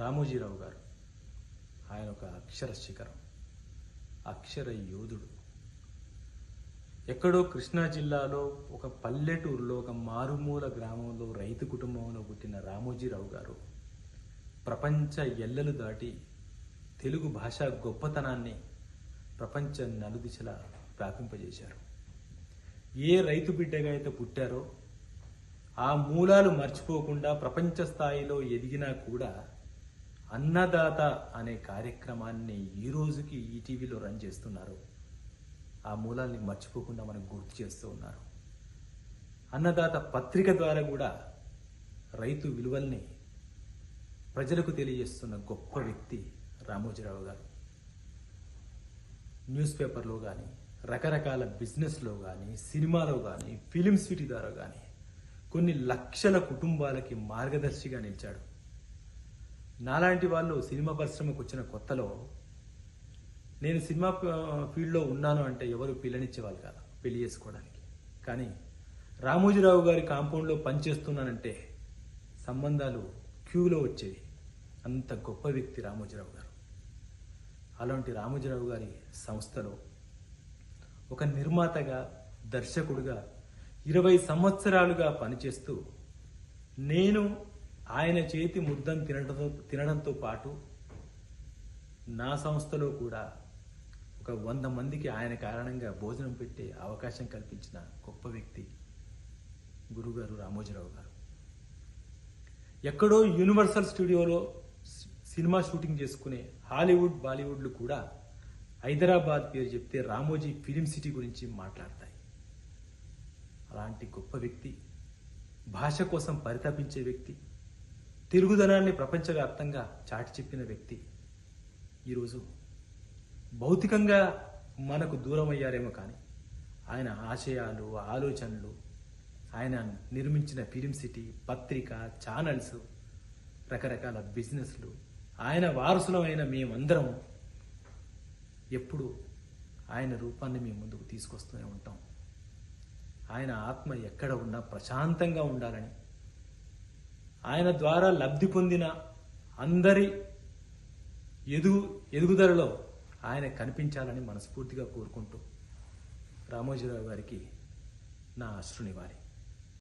రామోజీరావు గారు. ఆయన ఒక అక్షర శిఖరం అక్షర యోధుడు. ఎక్కడో కృష్ణా జిల్లాలో ఒక పల్లెటూరులో ఒక మారుమూల గ్రామంలో రైతు కుటుంబంలో పుట్టిన రామోజీరావు గారు ప్రపంచ ఎల్లలు దాటి తెలుగు భాష గొప్పతనాన్ని ప్రపంచ నలుదిశలా వ్యాపింపజేశారు ఏ రైతు బిడ్డగా అయితే పుట్టారో ఆ మూలాలు మర్చిపోకుండా ప్రపంచ స్థాయిలో ఎదిగినా కూడా అన్నదాత అనే కార్యక్రమాన్ని ఈ రోజుకి ఈటీవీలో రన్ చేస్తున్నారు. ఆ మూలాల్ని మర్చిపోకుండా మనకు గుర్తు చేస్తూ ఉన్నారు. అన్నదాత పత్రిక ద్వారా కూడా రైతు విలువల్ని ప్రజలకు తెలియజేస్తున్న గొప్ప వ్యక్తి రామోజీరావు గారు. న్యూస్ పేపర్లో కానీ రకరకాల బిజినెస్లో కానీ సినిమాలో కానీ ఫిలిం సిటీ ద్వారా కానీ కొన్ని లక్షల కుటుంబాలకి మార్గదర్శిగా నిలిచాడు. నాలాంటి వాళ్ళు సినిమా పరిశ్రమకు వచ్చిన కొత్తలో నేను సినిమా ఫీల్డ్లో ఉన్నాను అంటే ఎవరు పిల్లనిచ్చేవాళ్ళు కాదు పెళ్ళి చేసుకోవడానికి. కానీ రామోజీరావు గారి కాంపౌండ్లో పనిచేస్తున్నానంటే సంబంధాలు క్యూలో వచ్చేవి. అంత గొప్ప వ్యక్తి రామోజీరావు గారు. అలాంటి రామోజీరావు గారి సంస్థలో ఒక నిర్మాతగా దర్శకుడుగా ఇరవై సంవత్సరాలుగా పనిచేస్తూ నేను ఆయన చేతి ముద్దం తినడంతో తినడంతో పాటు నా సంస్థలో కూడా ఒక వంద మందికి ఆయన కారణంగా భోజనం పెట్టే అవకాశం కల్పించిన గొప్ప వ్యక్తి గురుగారు రామోజీరావు గారు. ఎక్కడో యూనివర్సల్ స్టూడియోలో సినిమా షూటింగ్ చేసుకునే హాలీవుడ్ బాలీవుడ్లు కూడా హైదరాబాద్ పేరు చెప్తే రామోజీ ఫిలిం సిటీ గురించి మాట్లాడతాయి. అలాంటి గొప్ప వ్యక్తి భాష కోసం పరితపించే వ్యక్తి తెలుగుదనాన్ని ప్రపంచవ్యాప్తంగా చాటి చెప్పిన వ్యక్తి. ఈరోజు భౌతికంగా మనకు దూరం అయ్యారేమో కానీ ఆయన ఆశయాలు ఆలోచనలు ఆయన నిర్మించిన ఫిలిం సిటీ పత్రిక ఛానల్స్ రకరకాల బిజినెస్లు ఆయన వారసులమైన మేమందరం ఎప్పుడు ఆయన రూపాన్ని మేము ముందుకు తీసుకొస్తూనే ఉంటాం. ఆయన ఆత్మ ఎక్కడ ఉన్నా ప్రశాంతంగా ఉండాలని ఆయన ద్వారా లబ్ధి పొందిన అందరి ఎదుగు ఎదుగుదలలో ఆయన కనిపించాలని మనస్ఫూర్తిగా కోరుకుంటూ రామోజీరావు గారికి నా అశ్రునివారి.